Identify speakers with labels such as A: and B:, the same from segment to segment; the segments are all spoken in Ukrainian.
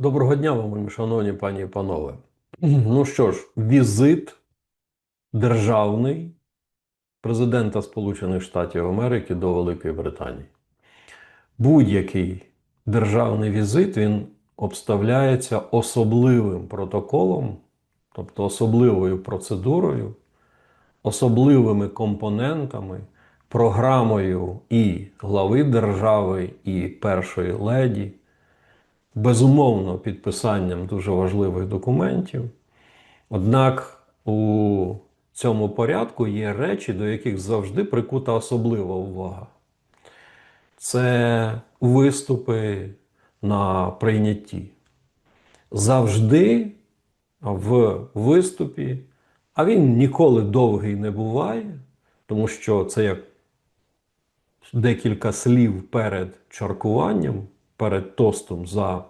A: Доброго дня вам, шановні пані і панове. Ну що ж, візит державний президента Сполучених Штатів Америки до Великої Британії. Будь-який державний візит він обставляється особливим протоколом, тобто особливою процедурою, особливими компонентами, програмою і глави держави, і першої леді безумовно підписанням дуже важливих документів. Однак у цьому порядку є речі, до яких завжди прикута особлива увага. Це виступи на прийнятті. Завжди в виступі, а він ніколи довгий не буває, тому що це як декілька слів перед чаркуванням, перед тостом за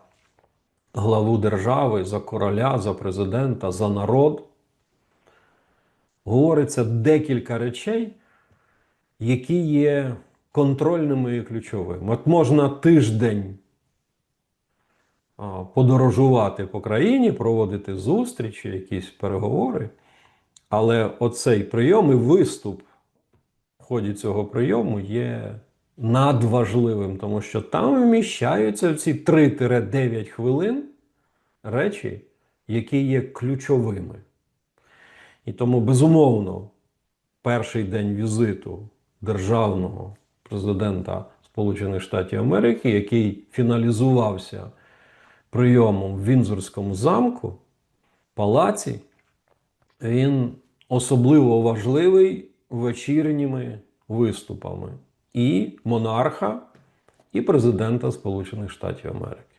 A: главу держави, за короля, за президента, за народ. Говориться декілька речей, які є контрольними і ключовими. От можна тиждень подорожувати по країні, проводити зустрічі, якісь переговори. Але оцей прийом і виступ в ході цього прийому є надважливим, тому що там вміщаються в ці 3-9 хвилин речі, які є ключовими. І тому, безумовно, перший день візиту державного президента Сполучених Штатів Америки, який фіналізувався прийомом в Вінзорському замку, палаці, він особливо важливий вечірніми виступами і монарха, і президента Сполучених Штатів Америки.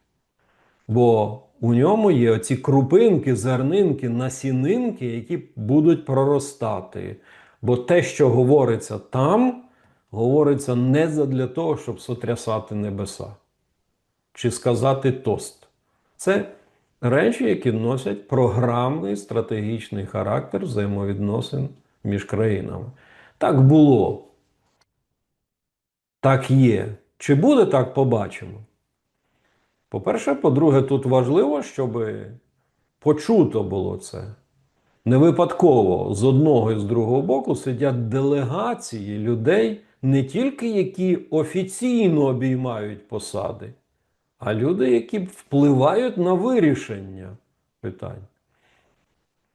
A: Бо у ньому є оці крупинки, зернинки, насінинки, які будуть проростати. Бо те, що говориться там, говориться не для того, щоб сотрясати небеса чи сказати тост. Це речі, які носять програмний стратегічний характер взаємовідносин між країнами. Так було. Так є. Чи буде так, побачимо. По-перше, по-друге, тут важливо, щоб почуто було це. Не випадково з одного і з другого боку сидять делегації людей, не тільки які офіційно обіймають посади, а люди, які впливають на вирішення питань.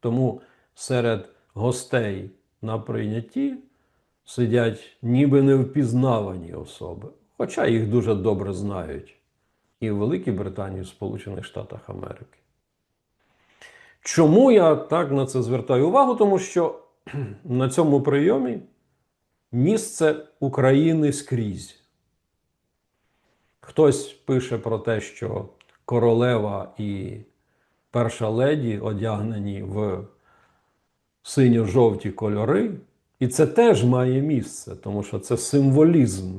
A: Тому серед гостей на прийнятті сидять ніби невпізнавані особи, хоча їх дуже добре знають і в Великій Британії, і в Сполучених Штатах Америки. Чому я так на це звертаю увагу? Тому що на цьому прийомі місце України скрізь. Хтось пише про те, що королева і перша леді одягнені в синьо-жовті кольори. І це теж має місце, тому що це символізм.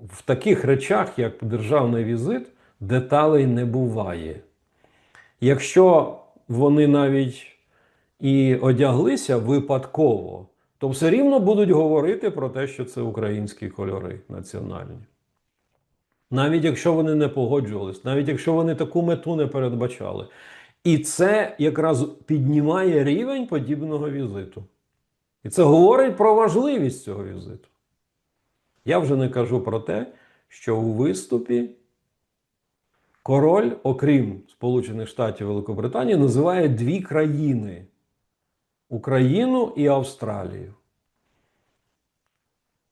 A: В таких речах, як державний візит, деталей не буває. Якщо вони навіть і одяглися випадково, то все рівно будуть говорити про те, що це українські кольори національні. Навіть якщо вони не погоджувались, навіть якщо вони таку мету не передбачали. І це якраз піднімає рівень подібного візиту. І це говорить про важливість цього візиту. Я вже не кажу про те, що у виступі король, окрім Сполучених Штатів Великобританії, називає дві країни: Україну і Австралію.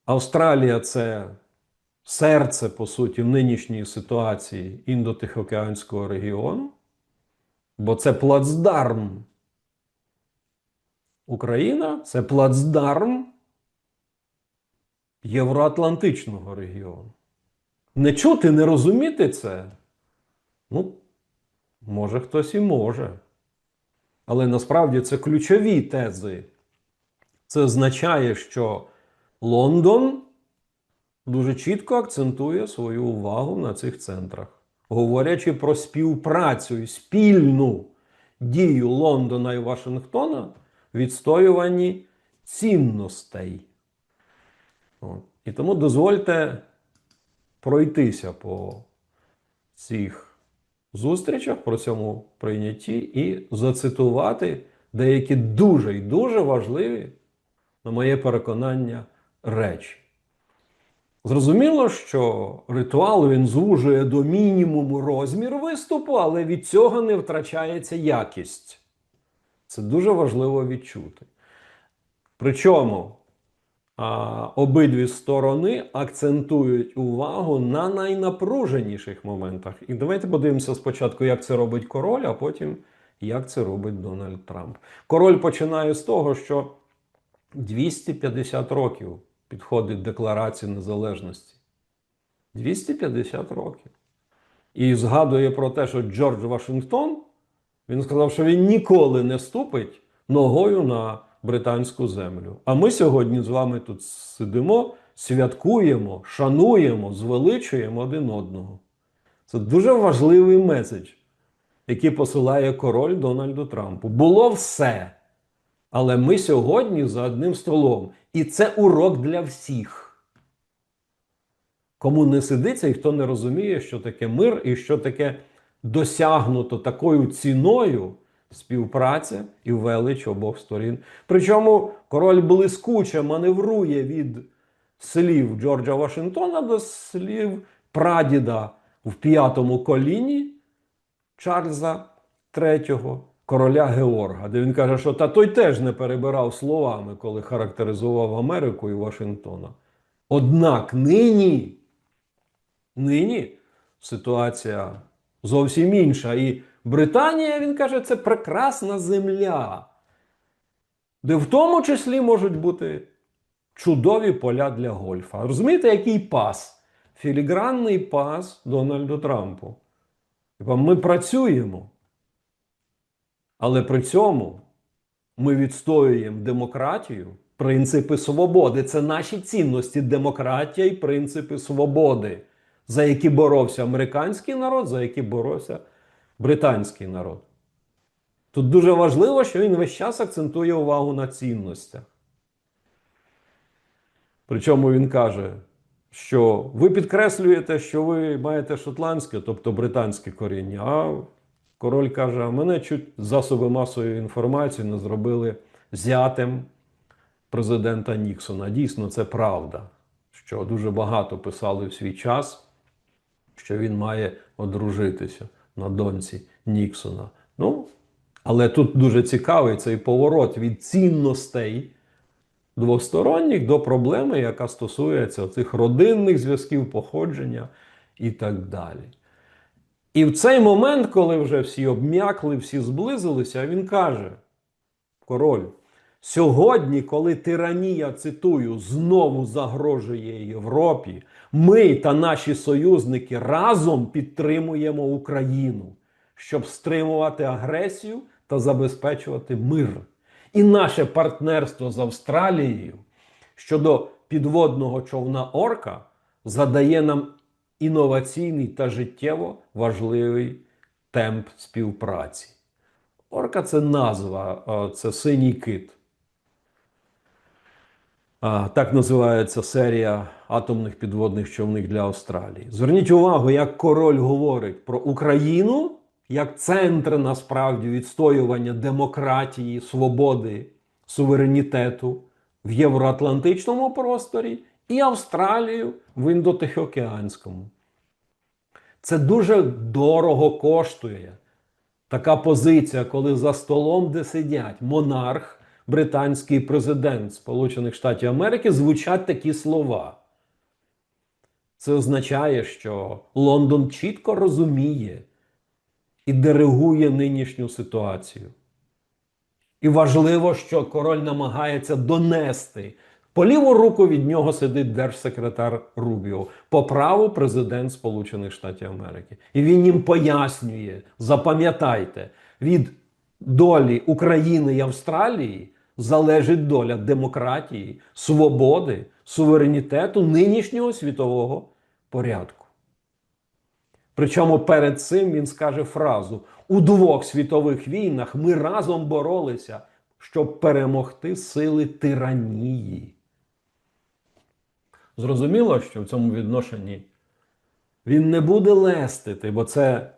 A: Австралія це серце, по суті, нинішньої ситуації індотихоокеанського регіону, бо це плацдарм. Україна це плацдарм Євроатлантичного регіону. Не чути, не розуміти це. Ну, може, хтось і може. Але насправді це ключові тези. Це означає, що Лондон дуже чітко акцентує свою увагу на цих центрах, говорячи про співпрацю і спільну дію Лондона і Вашингтона відстоюванні цінностей. І тому дозвольте пройтися по цих зустрічах, про цьому прийнятті і зацитувати деякі дуже і дуже важливі, на моє переконання, речі. Зрозуміло, що ритуал він звужує до мінімуму розмір виступу, але від цього не втрачається якість. Це дуже важливо відчути. Причому а, обидві сторони акцентують увагу на найнапруженіших моментах. І давайте подивимося спочатку, як це робить король, а потім як це робить Дональд Трамп. Король починає з того, що 250 років підходить Декларації Незалежності. 250 років. І згадує про те, що Джордж Вашингтон він сказав, що він ніколи не ступить ногою на британську землю. А ми сьогодні з вами тут сидимо, святкуємо, шануємо, звеличуємо один одного. Це дуже важливий меседж, який посилає король Дональду Трампу. Було все. Але ми сьогодні за одним столом. І це урок для всіх. Кому не сидиться і хто не розуміє, що таке мир і що таке досягнуто такою ціною співпраця і велич обох сторін. Причому король блискуче маневрує від слів Джорджа Вашингтона до слів прадіда в п'ятому коліні Чарльза III, короля Георга, де він каже, що та той теж не перебирав словами, коли характеризував Америку і Вашингтона. Однак нині, нині ситуація зовсім інша. І Британія, він каже, це прекрасна земля, де в тому числі можуть бути чудові поля для гольфа. Розумієте, який пас? Філігранний пас Дональду Трампу. Ми працюємо. Але при цьому ми відстоюємо демократію, принципи свободи. Це наші цінності демократія і принципи свободи, за які боровся американський народ, за які боровся британський народ. Тут дуже важливо, що він весь час акцентує увагу на цінностях. Причому він каже, що ви підкреслюєте, що ви маєте шотландське, тобто британське коріння. А король каже: а мене чуть засоби масової інформації не зробили зятем президента Ніксона. Дійсно, це правда, що дуже багато писали в свій час, що він має одружитися на доньці Ніксона. Ну, але тут дуже цікавий цей поворот від цінностей двосторонніх до проблеми, яка стосується цих родинних зв'язків, походження і так далі. І в цей момент, коли вже всі обм'якли, всі зблизилися, він каже: король, сьогодні, коли тиранія, цитую, знову загрожує Європі, ми та наші союзники разом підтримуємо Україну, щоб стримувати агресію та забезпечувати мир. І наше партнерство з Австралією щодо підводного човна Орка задає нам інноваційний та життєво важливий темп співпраці. Орка це назва, це синій кит. Так називається серія атомних підводних човних для Австралії. Зверніть увагу, як король говорить про Україну як центр насправді відстоювання демократії, свободи, суверенітету в євроатлантичному просторі і Австралію в індотихоокеанському. Це дуже дорого коштує. Така позиція, коли за столом, де сидять монарх, британський президент Сполучених Штатів Америки, звучать такі слова. Це означає, що Лондон чітко розуміє і диригує нинішню ситуацію. І важливо, що король намагається донести. По ліву руку від нього сидить держсекретар Рубіо, по праву президент Сполучених Штатів Америки. І він їм пояснює: запам'ятайте, від долі України і Австралії залежить доля демократії, свободи, суверенітету нинішнього світового порядку. Причому перед цим він скаже фразу: у двох світових війнах ми разом боролися, щоб перемогти сили тиранії. Зрозуміло, що в цьому відношенні він не буде лестити, бо це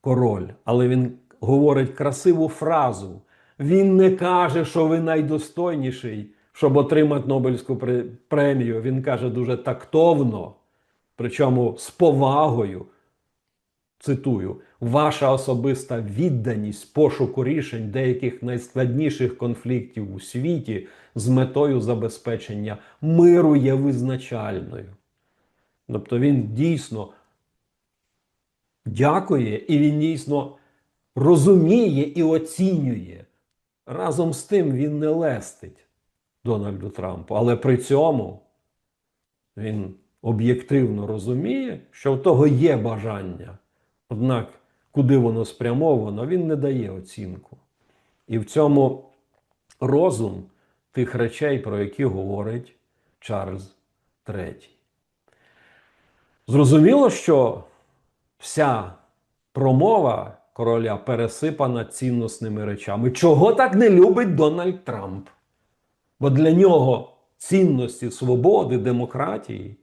A: король, але він говорить красиву фразу. Він не каже, що ви найдостойніший, щоб отримати Нобелівську премію. Він каже дуже тактовно, причому з повагою. Цитую, ваша особиста відданість пошуку рішень деяких найскладніших конфліктів у світі з метою забезпечення миру є визначальною. Тобто він дійсно дякує і він дійсно розуміє і оцінює. Разом з тим він не лестить Дональду Трампу, але при цьому він об'єктивно розуміє, що в того є бажання. Однак, куди воно спрямовано, він не дає оцінку. І в цьому розум тих речей, про які говорить Чарльз III. Зрозуміло, що вся промова короля пересипана цінносними речами. Чого так не любить Дональд Трамп? Бо для нього цінності свободи, демократії,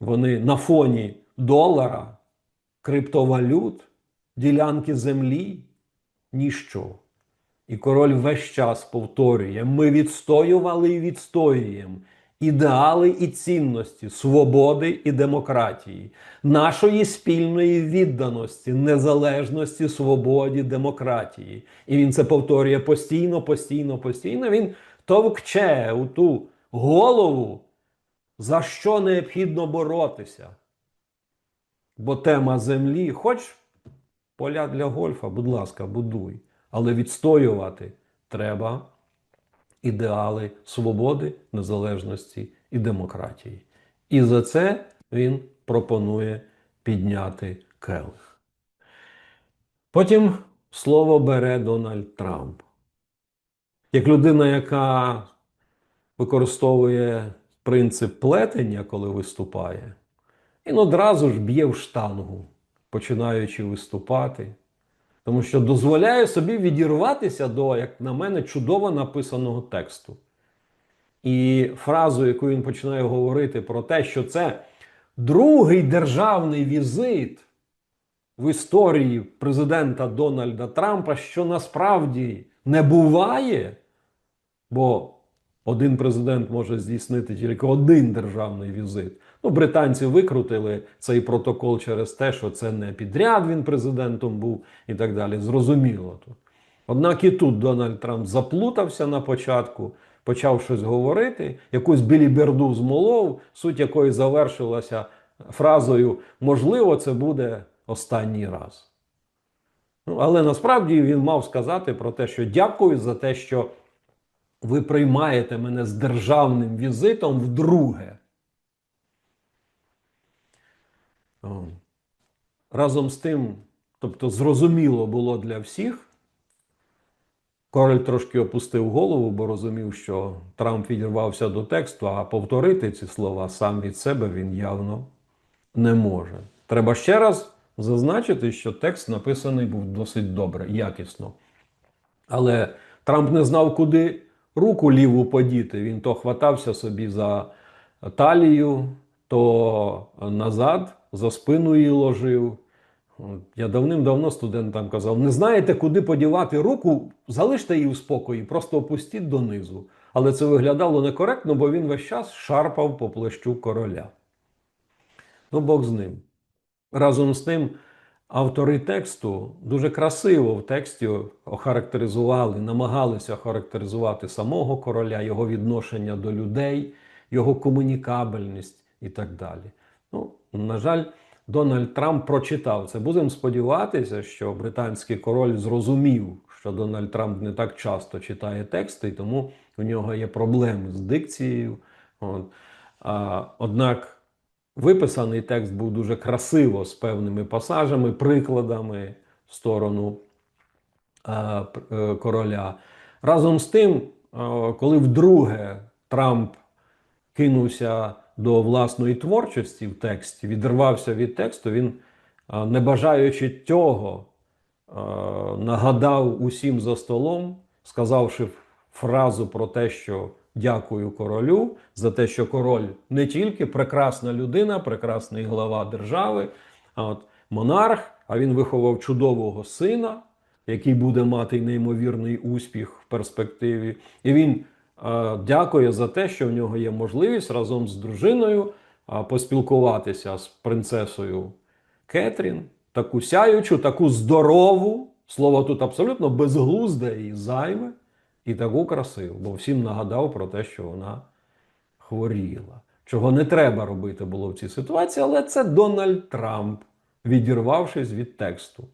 A: вони на фоні долара, криптовалют, ділянки землі ніщо. І король весь час повторює: ми відстоювали і відстоюємо ідеали і цінності свободи і демократії, нашої спільної відданості, незалежності, свободі, демократії. І він це повторює постійно, постійно, постійно. Він товкче у ту голову, за що необхідно боротися. Бо тема землі, хоч поля для гольфа, будь ласка, будуй, але відстоювати треба ідеали свободи, незалежності і демократії. І за це він пропонує підняти келих. Потім слово бере Дональд Трамп. Як людина, яка використовує принцип плетення, коли виступає, він одразу ж б'є в штангу, починаючи виступати. Тому що дозволяє собі відірватися до, як на мене, чудово написаного тексту. І фразу, яку він починає говорити про те, що це другий державний візит в історії президента Дональда Трампа, що насправді не буває, бо один президент може здійснити тільки один державний візит. Ну, британці викрутили цей протокол через те, що це не підряд він президентом був і так далі. Зрозуміло тут. Однак і тут Дональд Трамп заплутався на початку, почав щось говорити, якусь біліберду змолов, суть якої завершилася фразою можливо, це буде останній раз. Ну, але насправді він мав сказати про те, що дякую за те, що ви приймаєте мене з державним візитом вдруге. Разом з тим, тобто, зрозуміло було для всіх. Король трошки опустив голову, бо розумів, що Трамп відірвався до тексту, а повторити ці слова сам від себе він явно не може. Треба ще раз зазначити, що текст написаний був досить добре, якісно. Але Трамп не знав, куди руку ліву подіти. Він то хватався собі за талію, то назад, за спину її ложив. Я давним-давно студентам казав: не знаєте, куди подівати руку, залиште її в спокої, просто опустіть донизу. Але це виглядало некоректно, бо він весь час шарпав по плащу короля. Ну, Бог з ним. Разом з тим, автори тексту дуже красиво в тексті охарактеризували, намагалися охарактеризувати самого короля, його відношення до людей, його комунікабельність і так далі. Ну, на жаль, Дональд Трамп прочитав це. Будемо сподіватися, що британський король зрозумів, що Дональд Трамп не так часто читає тексти, тому у нього є проблеми з дикцією. От. Однак виписаний текст був дуже красиво з певними пасажами, прикладами в сторону а, е, короля. Разом з тим, а, коли вдруге Трамп кинувся до власної творчості в тексті, відірвався від тексту, він, не бажаючи цього, нагадав усім за столом, сказавши фразу про те, що дякую королю за те, що король не тільки прекрасна людина, прекрасний глава держави, а от монарх, а він виховав чудового сина, який буде мати неймовірний успіх в перспективі. І він е, дякує за те, що в нього є можливість разом з дружиною е, поспілкуватися з принцесою Кетрін, таку сяючу, таку здорову. Слово тут абсолютно безглузде і зайве, і таку красиву, бо всім нагадав про те, що вона хворіла. Чого не треба робити було в цій ситуації, але це Дональд Трамп, відірвавшись від тексту.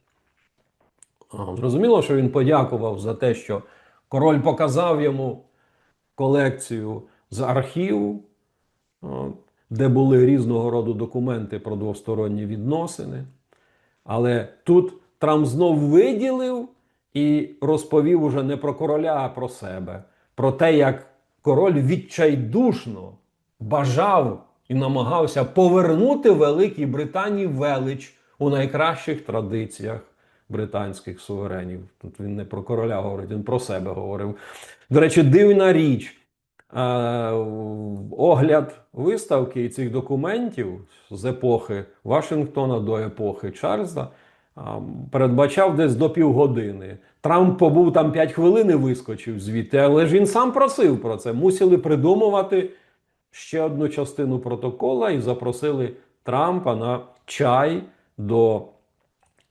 A: Зрозуміло, що він подякував за те, що король показав йому колекцію з архіву, де були різного роду документи про двосторонні відносини. Але тут Трамп знов виділив і розповів уже не про короля, а про себе. Про те, як король відчайдушно бажав і намагався повернути Великій Британії велич у найкращих традиціях британських суверенів. Тут він не про короля говорить, він про себе говорив. До речі, дивна річ. Е, огляд виставки і цих документів з епохи Вашингтона до епохи Чарльза передбачав десь до півгодини. Трамп побув там 5 хвилин і вискочив звідти, але ж він сам просив про це. Мусили придумувати ще одну частину протокола і запросили Трампа на чай до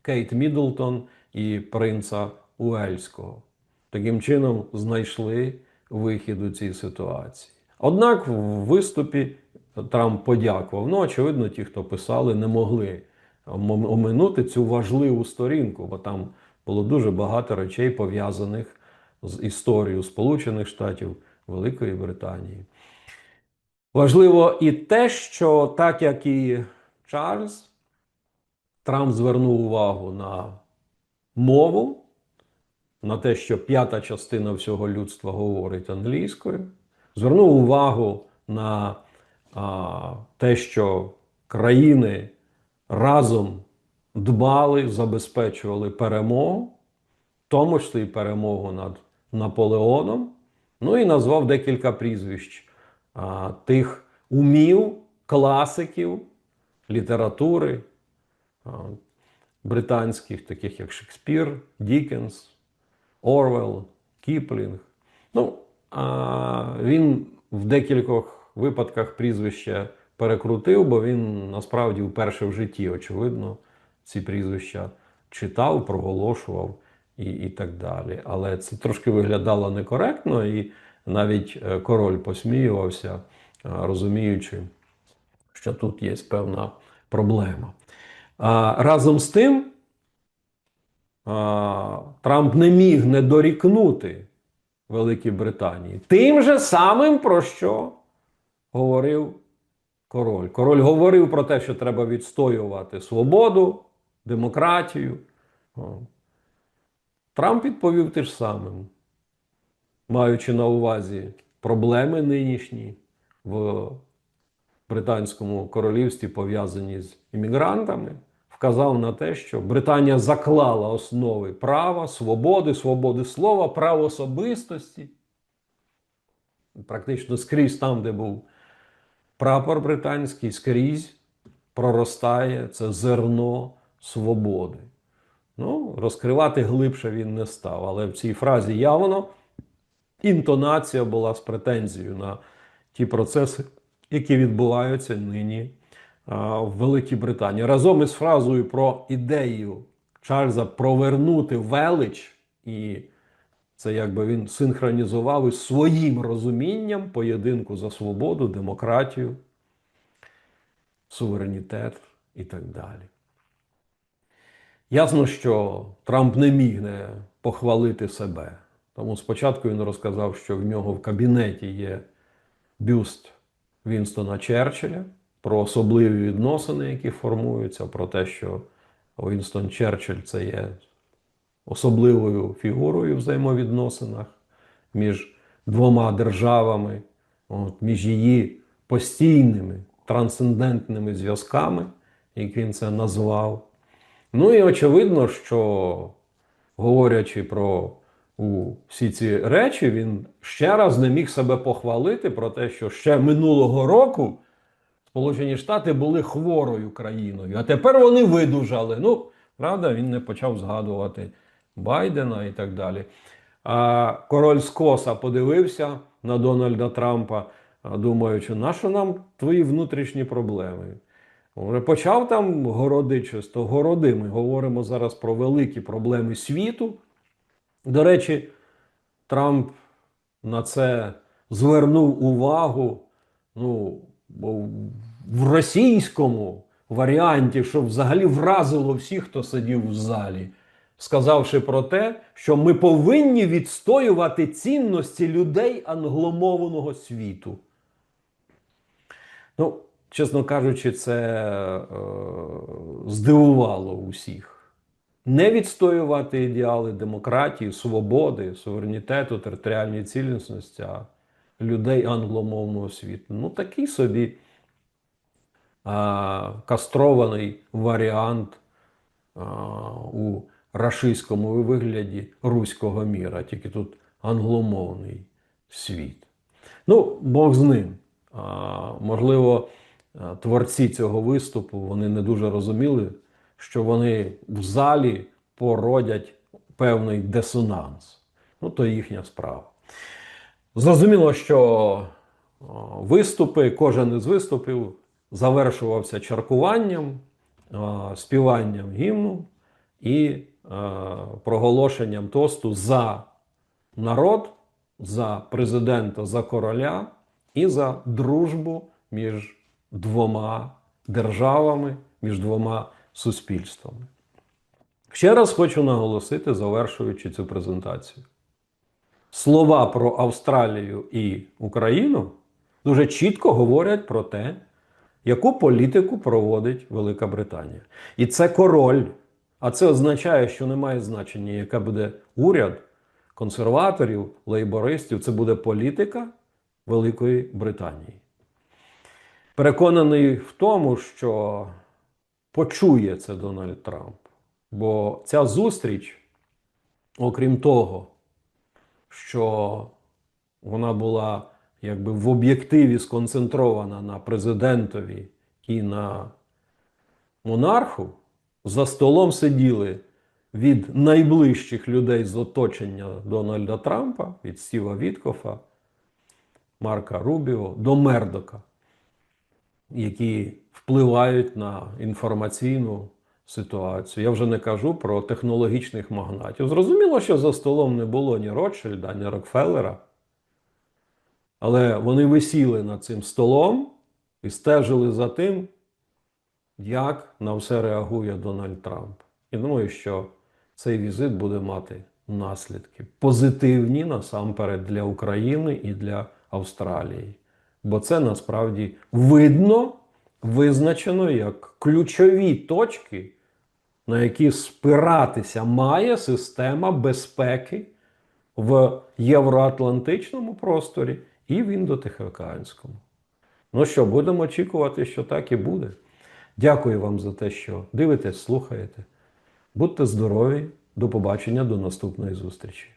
A: Кейт Міддлтон і принца Уельського. Таким чином знайшли вихід у цій ситуації. Однак в виступі Трамп подякував. Ну, очевидно, ті, хто писали, не могли оминути цю важливу сторінку, бо там було дуже багато речей пов'язаних з історією Сполучених Штатів Великої Британії. Важливо і те, що так як і Чарльз, Трамп звернув увагу на мову, на те, що п'ята частина всього людства говорить англійською, звернув увагу на а, те, що країни разом дбали, забезпечували перемогу, в тому числі і перемогу над Наполеоном. Ну і назвав декілька прізвищ а, тих умів, класиків літератури а, британських, таких як Шекспір, Дікенс, Орвел, Кіплінг. Ну, а він в декількох випадках прізвища перекрутив, бо він насправді вперше в житті, очевидно, ці прізвища читав, проголошував і, і так далі. Але це трошки виглядало некоректно, і навіть е, король посміювався, е, розуміючи, що тут є певна проблема. А, разом з тим, Трамп не міг не дорікнути Великій Британії тим же самим, про що говорив король. Король говорив про те, що треба відстоювати свободу, демократію. Трамп відповів те ж самим, маючи на увазі проблеми нинішні в британському королівстві, пов'язані з іммігрантами, вказав на те, що Британія заклала основи права, свободи, свободи слова, прав особистості. Практично скрізь там, де був прапор британський, скрізь проростає це зерно свободи. Ну, розкривати глибше він не став, але в цій фразі явно інтонація була з претензією на ті процеси, які відбуваються нині а, в Великій Британії. Разом із фразою про ідею Чарльза провернути велич, і це якби він синхронізував із своїм розумінням поєдинку за свободу, демократію, суверенітет і так далі. Ясно, що Трамп не міг не похвалити себе. Тому спочатку він розказав, що в нього в кабінеті є бюст Вінстона Черчилля про особливі відносини, які формуються, про те, що Вінстон Черчилль це є особливою фігурою взаємовідносинах між двома державами, от, між її постійними трансцендентними зв'язками, як він це назвав. Ну і очевидно, що говорячи про у всі ці речі, він ще раз не міг себе похвалити про те, що ще минулого року Сполучені Штати були хворою країною, а тепер вони видужали. Ну, Правда, він не почав згадувати Байдена і так далі. А король скоса подивився на Дональда Трампа, думаючи, нащо нам твої внутрішні проблеми? Вже почав там городи чисто, городи. Ми говоримо зараз про великі проблеми світу. До речі, Трамп на це звернув увагу. Ну, в російському варіанті, що взагалі вразило всіх, хто сидів в залі, сказавши про те, що ми повинні відстоювати цінності людей англомовного світу. Ну, чесно кажучи, це е, здивувало усіх. Не відстоювати ідеали демократії, свободи, суверенітету, територіальної цілісності, а людей англомовного світу. Ну, такий собі а, кастрований варіант а, у рашистському вигляді руського міра, тільки тут англомовний світ. Ну, Бог з ним. А, можливо, творці цього виступу вони не дуже розуміли, що вони в залі породять певний дисонанс. Ну, то їхня справа. Зрозуміло, що виступи, кожен із виступів завершувався чаркуванням, співанням гімну і е, проголошенням тосту за народ, за президента, за короля і за дружбу між двома державами, між двома суспільствами. Ще раз хочу наголосити, завершуючи цю презентацію. Слова про Австралію і Україну дуже чітко говорять про те, яку політику проводить Велика Британія. І це король. А це означає, що немає значення, яка буде уряд консерваторів, лейбористів. Це буде політика Великої Британії. Переконаний в тому, що почує це Дональд Трамп. Бо ця зустріч, окрім того, що вона була якби в об'єктиві сконцентрована на президентові і на монарху, за столом сиділи від найближчих людей з оточення Дональда Трампа, від Стіва Віткофа, Марка Рубіо до Мердока, які впливають на інформаційну ситуацію. Я вже не кажу про технологічних магнатів. Зрозуміло, що за столом не було ні Ротшильда, ні Рокфеллера. Але вони висіли над цим столом і стежили за тим, як на все реагує Дональд Трамп. І думаю, що цей візит буде мати наслідки позитивні насамперед для України і для Австралії. Бо це насправді видно, визначено як ключові точки, на які спиратися має система безпеки в євроатлантичному просторі і в індотихоокеанському. Ну що, будемо очікувати, що так і буде. Дякую вам за те, що дивитесь, слухаєте. Будьте здорові, до побачення, до наступної зустрічі.